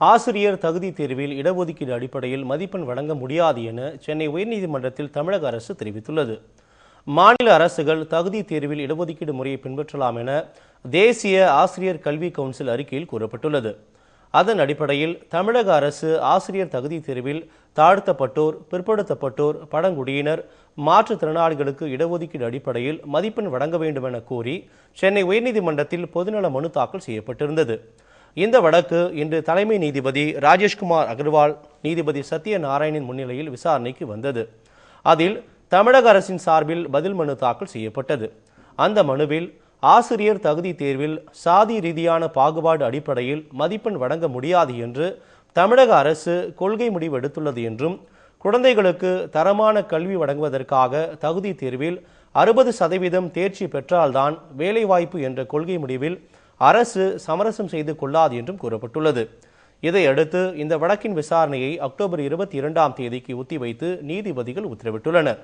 ஆசிரியர் தகுதி தேர்வில் இடஒதுக்கீடு அடிப்படையில் மதிப்பெண் வழங்க முடியாது என சென்னை உயர்நீதிமன்றத்தில் தமிழக அரசு தெரிவித்துள்ளது. மாநில அரசுகள் தகுதி தேர்வில் இடஒதுக்கீடு முறையை பின்பற்றலாம் என தேசிய ஆசிரியர் கல்வி கவுன்சில் அறிக்கையில் கூறப்பட்டுள்ளது. அதன் அடிப்படையில் தமிழக அரசு ஆசிரியர் தகுதி தேர்வில் தாழ்த்தப்பட்டோர் பிற்படுத்தப்பட்டோர் பழங்குடியினர் மாற்றுத்திறனாளிகளுக்கு இடஒதுக்கீடு அடிப்படையில் மதிப்பெண் வழங்க வேண்டும் என கோரி சென்னை உயர்நீதிமன்றத்தில் பொதுநல மனு தாக்கல் செய்யப்பட்டிருந்தது. இந்த வழக்கு இன்று தலைமை நீதிபதி ராஜேஷ்குமார் அகர்வால் நீதிபதி சத்யநாராயணின் முன்னிலையில் விசாரணைக்கு வந்தது. அதில் தமிழக அரசின் சார்பில் பதில் மனு தாக்கல் செய்யப்பட்டது. அந்த மனுவில் ஆசிரியர் தகுதி தேர்வில் சாதி ரீதியான பாகுபாடு அடிப்படையில் மதிப்பெண் வழங்க முடியாது என்று தமிழக அரசு கொள்கை முடிவு எடுத்துள்ளது என்றும் குழந்தைகளுக்கு தரமான கல்வி வழங்குவதற்காக தகுதி தேர்வில் அறுபது சதவீதம் தேர்ச்சி பெற்றால்தான் வேலைவாய்ப்பு என்ற கொள்கை முடிவில் அரசு சமரசம் செய்து கொள்ளாது என்றும் கூறப்பட்டுள்ளது. இதையடுத்து இந்த வழக்கின் விசாரணையை அக்டோபர் இருபத்தி இரண்டாம் தேதிக்கு ஒத்திவைத்து நீதிபதிகள் உத்தரவிட்டுள்ளனர்.